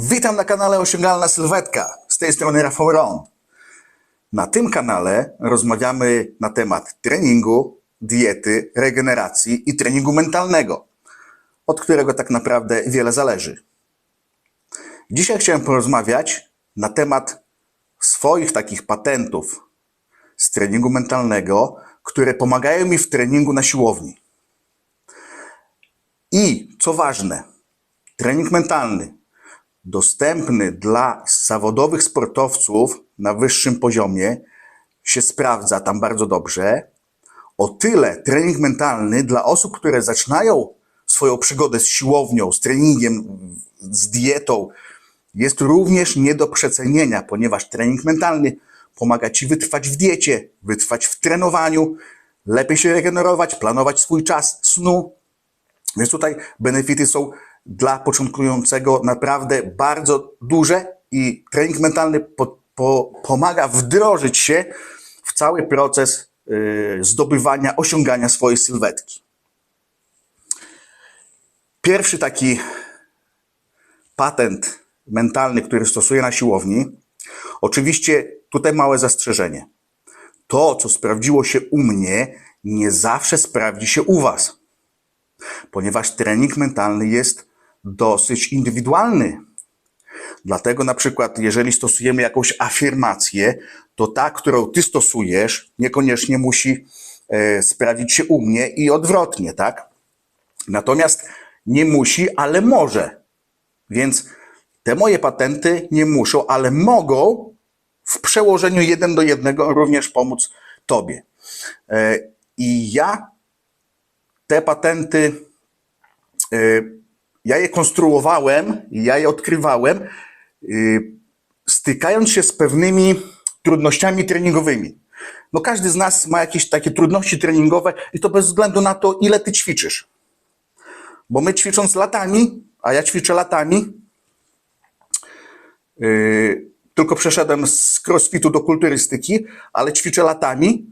Witam na kanale Osiągalna Sylwetka. Z tej strony Rafał Ron. Na tym kanale rozmawiamy na temat treningu, diety, regeneracji i treningu mentalnego, od którego tak naprawdę wiele zależy. Dzisiaj chciałem porozmawiać na temat swoich takich patentów z treningu mentalnego, które pomagają mi w treningu na siłowni. I co ważne, trening mentalny dostępny dla zawodowych sportowców na wyższym poziomie się sprawdza tam bardzo dobrze. O tyle trening mentalny dla osób, które zaczynają swoją przygodę z siłownią, z treningiem, z dietą, jest również nie do przecenienia, ponieważ trening mentalny pomaga ci wytrwać w diecie, wytrwać w trenowaniu, lepiej się regenerować, planować swój czas snu. Więc tutaj benefity są dla początkującego naprawdę bardzo duże i trening mentalny po, po, pomaga wdrożyć się w cały proces y, zdobywania, osiągania swojej sylwetki. Pierwszy taki patent mentalny, który stosuję na siłowni, oczywiście tutaj małe zastrzeżenie. To, co sprawdziło się u mnie, nie zawsze sprawdzi się u Was, ponieważ trening mentalny jest dosyć indywidualny. Dlatego na przykład, jeżeli stosujemy jakąś afirmację, to ta, którą ty stosujesz, niekoniecznie musi e, sprawdzić się u mnie i odwrotnie, tak? Natomiast nie musi, ale może. Więc te moje patenty nie muszą, ale mogą w przełożeniu jeden do jednego również pomóc tobie. E, I ja te patenty e, ja je konstruowałem, ja je odkrywałem, yy, stykając się z pewnymi trudnościami treningowymi. No każdy z nas ma jakieś takie trudności treningowe i to bez względu na to, ile ty ćwiczysz. Bo my ćwicząc latami, a ja ćwiczę latami, yy, tylko przeszedłem z crossfitu do kulturystyki, ale ćwiczę latami,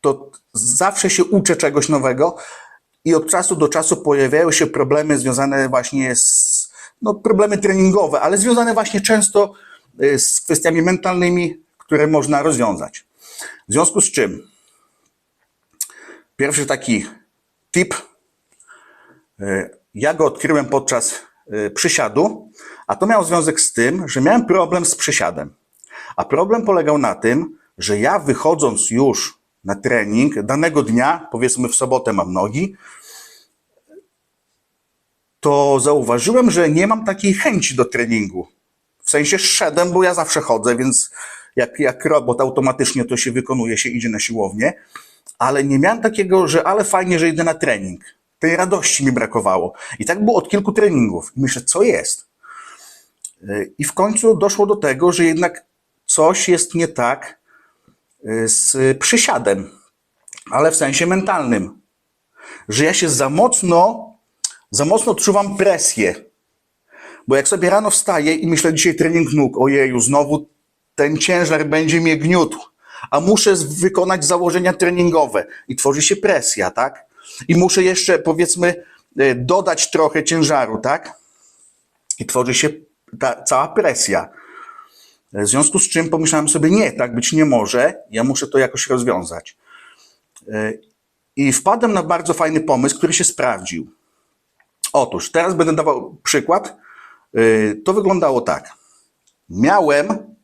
to zawsze się uczę czegoś nowego, i od czasu do czasu pojawiają się problemy związane właśnie z, no problemy treningowe, ale związane właśnie często y, z kwestiami mentalnymi, które można rozwiązać. W związku z czym, pierwszy taki tip, y, ja go odkryłem podczas y, przysiadu, a to miało związek z tym, że miałem problem z przysiadem. A problem polegał na tym, że ja wychodząc już na trening danego dnia, powiedzmy w sobotę mam nogi, to zauważyłem, że nie mam takiej chęci do treningu. W sensie szedłem, bo ja zawsze chodzę, więc jak, jak robot automatycznie to się wykonuje, się idzie na siłownię, ale nie miałem takiego, że ale fajnie, że idę na trening. Tej radości mi brakowało. I tak było od kilku treningów. I myślę, co jest? I w końcu doszło do tego, że jednak coś jest nie tak z przysiadem, ale w sensie mentalnym. Że ja się za mocno za mocno odczuwam presję. Bo jak sobie rano wstaję i myślę dzisiaj trening nóg, ojeju, znowu ten ciężar będzie mnie gniótł, a muszę wykonać założenia treningowe i tworzy się presja, tak? I muszę jeszcze, powiedzmy, e, dodać trochę ciężaru, tak? I tworzy się ta cała presja. W związku z czym pomyślałem sobie, nie, tak być nie może, ja muszę to jakoś rozwiązać. E, I wpadłem na bardzo fajny pomysł, który się sprawdził. Otóż, teraz będę dawał przykład. Y, to wyglądało tak. Miałem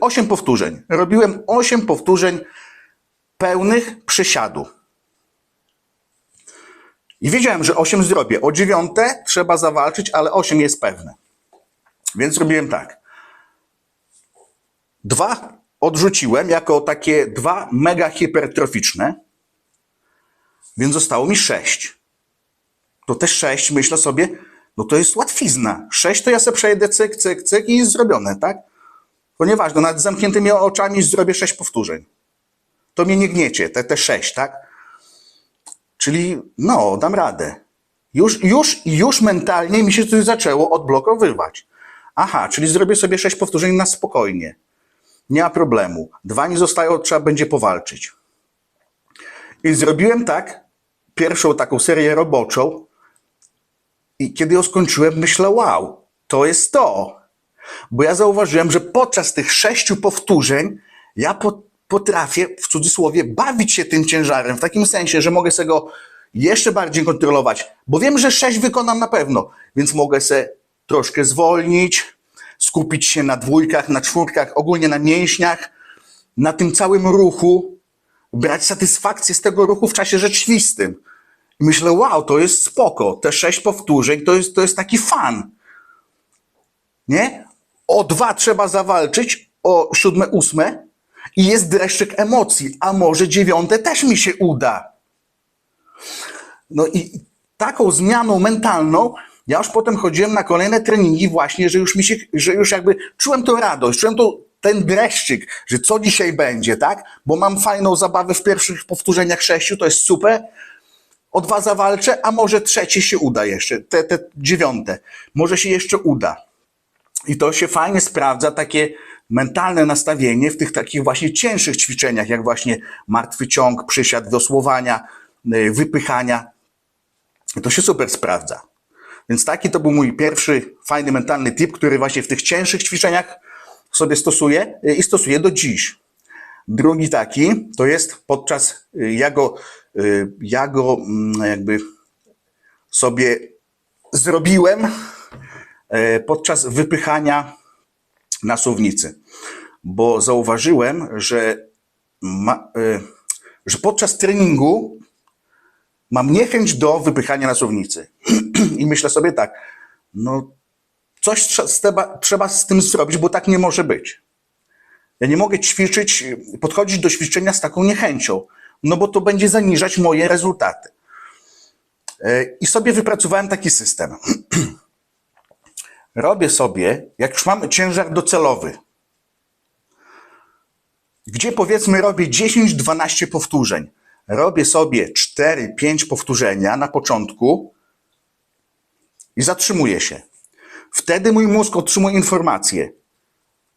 8 y, powtórzeń. Robiłem 8 powtórzeń pełnych przysiadu. I wiedziałem, że 8 zrobię. O dziewiąte trzeba zawalczyć, ale 8 jest pewne. Więc robiłem tak. Dwa odrzuciłem jako takie dwa mega hipertroficzne. Więc zostało mi 6. To te 6 myślę sobie, no to jest łatwizna. 6 to ja sobie przejedę cyk, cyk, cyk i jest zrobione, tak? To nieważne, z zamkniętymi oczami zrobię 6 powtórzeń. To mnie nie gniecie, te, te 6, tak? Czyli no, dam radę. Już, już, już mentalnie mi się coś zaczęło odblokowywać. Aha, czyli zrobię sobie 6 powtórzeń na spokojnie. Nie ma problemu. Dwa nie zostają, trzeba będzie powalczyć. I zrobiłem tak, pierwszą taką serię roboczą I kiedy ją skończyłem, myślę, wow, to jest to. Bo ja zauważyłem, że podczas tych sześciu powtórzeń ja po, potrafię, w cudzysłowie, bawić się tym ciężarem, w takim sensie, że mogę sobie go jeszcze bardziej kontrolować, bo wiem, że sześć wykonam na pewno, więc mogę se troszkę zwolnić, skupić się na dwójkach, na czwórkach, ogólnie na mięśniach, na tym całym ruchu, brać satysfakcję z tego ruchu w czasie rzeczywistym. I myślę, wow, to jest spoko. Te sześć powtórzeń to jest, to jest taki fan. Nie? O dwa trzeba zawalczyć, o siódme, ósme i jest dreszczyk emocji, a może dziewiąte też mi się uda. No i taką zmianą mentalną ja już potem chodziłem na kolejne treningi właśnie, że już mi się, że już jakby czułem tą radość, czułem to, ten dreszczyk, że co dzisiaj będzie, tak? Bo mam fajną zabawę w pierwszych powtórzeniach sześciu, to jest super. O dwa zawalczę, a może trzecie się uda jeszcze, te, te dziewiąte. Może się jeszcze uda. I to się fajnie sprawdza, takie mentalne nastawienie w tych takich właśnie cięższych ćwiczeniach, jak właśnie martwy ciąg, przysiad, wiosłowania, y, wypychania. To się super sprawdza. Więc taki to był mój pierwszy fajny mentalny tip, który właśnie w tych cięższych ćwiczeniach sobie stosuję y, i stosuję do dziś. Drugi taki to jest podczas, y, ja go, y, ja go mm, jakby sobie zrobiłem e, podczas wypychania na suwnicy, bo zauważyłem, że, ma, że podczas treningu mam niechęć do wypychania na suwnicy. I myślę sobie tak, no coś trze- z teba, trzeba z tym zrobić, bo tak nie może być. Ja nie mogę ćwiczyć, podchodzić do ćwiczenia z taką niechęcią, no bo to będzie zaniżać moje rezultaty. E, I sobie wypracowałem taki system. Robię sobie, jak już mam ciężar docelowy, gdzie powiedzmy robię 10-12 powtórzeń. Robię sobie 4-5 powtórzenia na początku i zatrzymuję się. Wtedy mój mózg otrzymuje informację.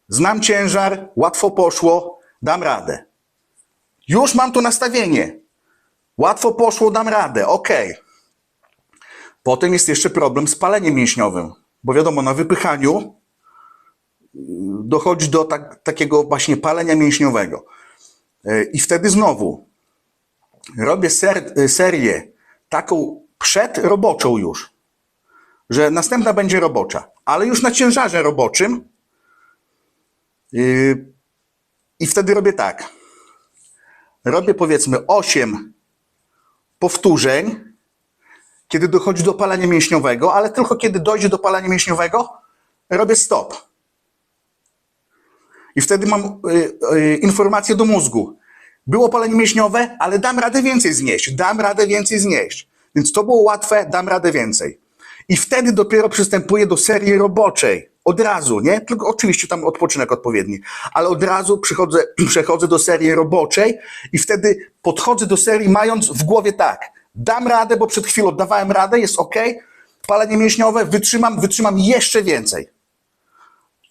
Znam ciężar, łatwo poszło, dam radę. Już mam to nastawienie. Łatwo poszło, dam radę, ok. Potem jest jeszcze problem z paleniem mięśniowym, bo wiadomo, na wypychaniu y, dochodzi do tak, takiego właśnie palenia mięśniowego. Y, I wtedy znowu robię ser, y, serię taką przedroboczą już, że następna będzie robocza, ale już na ciężarze roboczym. Yy, I wtedy robię tak. Robię powiedzmy 8 powtórzeń, kiedy dochodzi do palenia mięśniowego, ale tylko kiedy dojdzie do palenia mięśniowego, robię stop. I wtedy mam y, y, informację do mózgu. Było palenie mięśniowe, ale dam radę więcej znieść. Dam radę więcej znieść. Więc to było łatwe, dam radę więcej. I wtedy dopiero przystępuję do serii roboczej. Od razu, nie? Tylko oczywiście tam odpoczynek odpowiedni, ale od razu przychodzę, przechodzę do serii roboczej i wtedy podchodzę do serii mając w głowie tak. Dam radę, bo przed chwilą dawałem radę, jest ok. Palenie mięśniowe, wytrzymam, wytrzymam jeszcze więcej.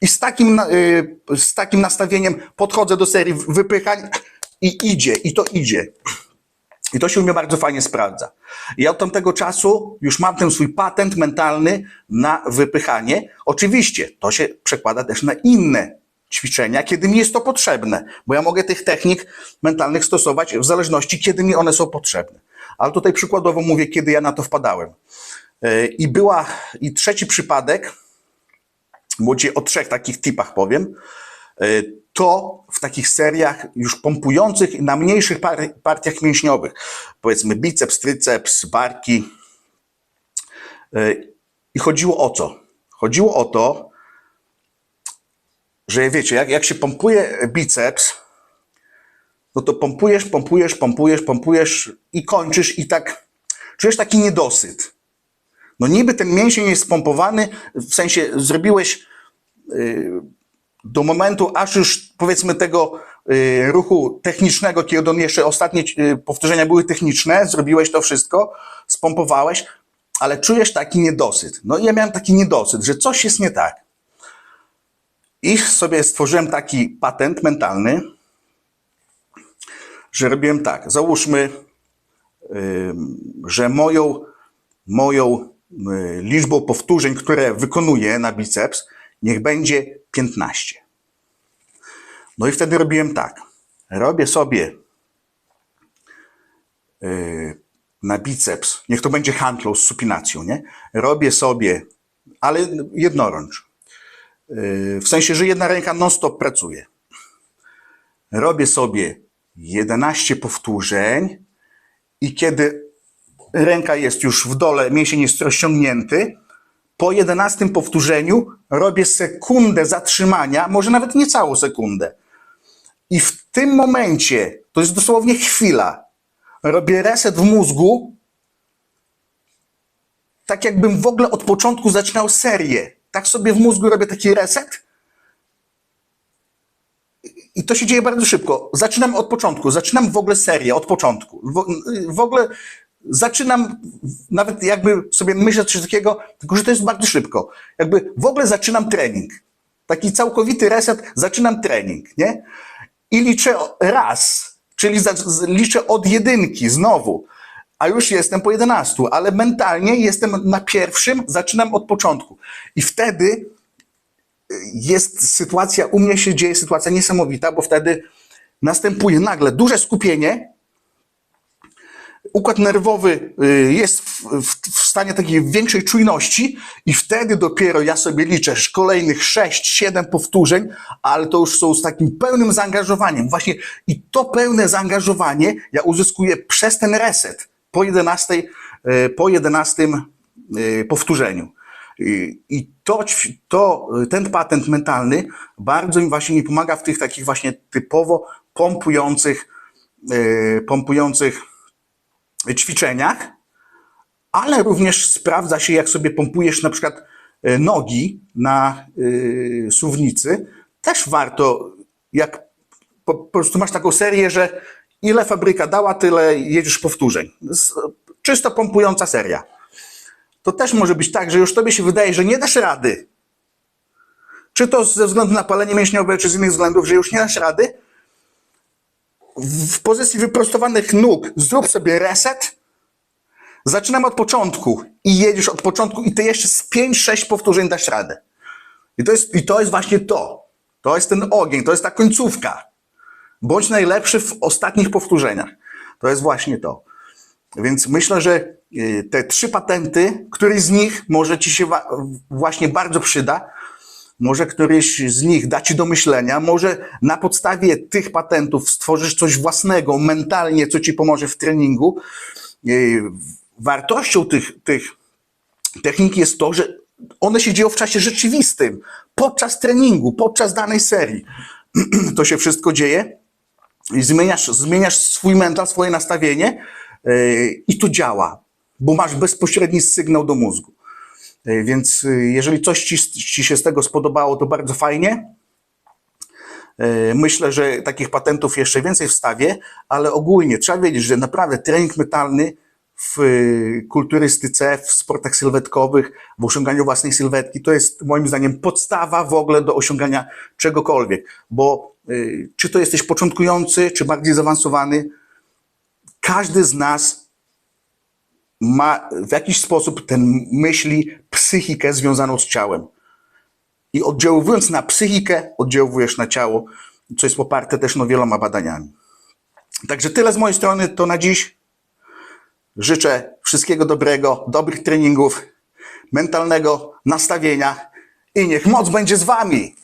I z takim, y, z takim nastawieniem podchodzę do serii wypychań i idzie, i to idzie. I to się u mnie bardzo fajnie sprawdza. Ja od tamtego czasu już mam ten swój patent mentalny na wypychanie. Oczywiście to się przekłada też na inne ćwiczenia, kiedy mi jest to potrzebne, bo ja mogę tych technik mentalnych stosować w zależności, kiedy mi one są potrzebne. Ale tutaj przykładowo mówię, kiedy ja na to wpadałem. Yy, I była, i trzeci przypadek, bo o trzech takich tipach powiem, y, to w takich seriach już pompujących na mniejszych par- partiach mięśniowych, powiedzmy biceps, tryceps, barki. I chodziło o co? Chodziło o to, że wiecie, jak, jak się pompuje biceps, no to pompujesz, pompujesz, pompujesz, pompujesz i kończysz i tak czujesz taki niedosyt. No niby ten mięsień jest spompowany, w sensie zrobiłeś do momentu, aż już powiedzmy tego y, ruchu technicznego, kiedy on jeszcze ostatnie y, powtórzenia były techniczne, zrobiłeś to wszystko, spompowałeś, ale czujesz taki niedosyt. No i ja miałem taki niedosyt, że coś jest nie tak. I sobie stworzyłem taki patent mentalny, że robiłem tak. Załóżmy, że moją, moją y, liczbą powtórzeń, które wykonuję na biceps, niech będzie 15. No i wtedy robiłem tak. Robię sobie y, na biceps, niech to będzie handlą z supinacją, nie? Robię sobie, ale jednorącz. Y, W sensie, że jedna ręka non-stop pracuje. Robię sobie 11 powtórzeń i kiedy ręka jest już w dole, mięsień jest rozciągnięty, po 11 powtórzeniu robię sekundę zatrzymania, może nawet nie całą sekundę. I w tym momencie, to jest dosłownie chwila, robię reset w mózgu, tak jakbym w ogóle od początku zaczynał serię. Tak sobie w mózgu robię taki reset. I to się dzieje bardzo szybko. Zaczynam od początku, zaczynam w ogóle serię od początku. W, w ogóle zaczynam, nawet jakby sobie myślę coś takiego, tylko że to jest bardzo szybko. Jakby w ogóle zaczynam trening. Taki całkowity reset, zaczynam trening, nie? I liczę raz, czyli liczę od jedynki znowu, a już jestem po 11, ale mentalnie jestem na pierwszym, zaczynam od początku. I wtedy jest sytuacja, u mnie się dzieje sytuacja niesamowita, bo wtedy następuje nagle duże skupienie, układ nerwowy y, jest w, w, w stanie takiej większej czujności i wtedy dopiero ja sobie liczę kolejnych 6-7 powtórzeń, ale to już są z takim pełnym zaangażowaniem. Właśnie i to pełne zaangażowanie ja uzyskuję przez ten reset po 11, y, po 11 y, powtórzeniu. I to, to, ten patent mentalny bardzo mi właśnie pomaga w tych takich właśnie typowo pompujących, pompujących ćwiczeniach, ale również sprawdza się, jak sobie pompujesz na przykład e, nogi na y, suwnicy. Też warto, jak po, po prostu masz taką serię, że ile fabryka dała, tyle jedziesz powtórzeń. Czysto pompująca seria. To też może być tak, że już tobie się wydaje, że nie dasz rady. Czy to ze względu na palenie mięśniowe, czy z innych względów, że już nie dasz rady, w pozycji wyprostowanych nóg zrób sobie reset. Zaczynam od początku i jedziesz od początku i ty jeszcze z 5-6 powtórzeń dasz radę. I to, jest, I to jest właśnie to. To jest ten ogień, to jest ta końcówka. Bądź najlepszy w ostatnich powtórzeniach. To jest właśnie to. Więc myślę, że y, te trzy patenty, któryś z nich może ci się właśnie bardzo przyda. Może któryś z nich da ci do myślenia, może na podstawie tych patentów stworzysz coś własnego, mentalnie, co ci pomoże w treningu. Yy, Wartością tych, tych technik jest to, że one się dzieją w czasie rzeczywistym, podczas treningu, podczas danej serii. To się wszystko dzieje i zmieniasz, zmieniasz swój mental, swoje nastawienie yy, i to działa, bo masz bezpośredni sygnał do mózgu. E, Więc y, jeżeli coś ci, ci się z tego spodobało, to bardzo fajnie. E, Myślę, że takich patentów jeszcze więcej wstawię, ale ogólnie trzeba wiedzieć, że naprawdę trening mentalny w kulturystyce, w sportach sylwetkowych, w osiąganiu własnej sylwetki, to jest moim zdaniem podstawa w ogóle do osiągania czegokolwiek. Bo czy to jesteś początkujący, czy bardziej zaawansowany, każdy z nas ma w jakiś sposób ten myśli psychikę związaną z ciałem. I oddziaływując na psychikę, oddziaływujesz na ciało, co jest poparte też no, wieloma badaniami. Także tyle z mojej strony, to na dziś. Życzę wszystkiego dobrego, dobrych treningów, mentalnego nastawienia i niech moc będzie z Wami!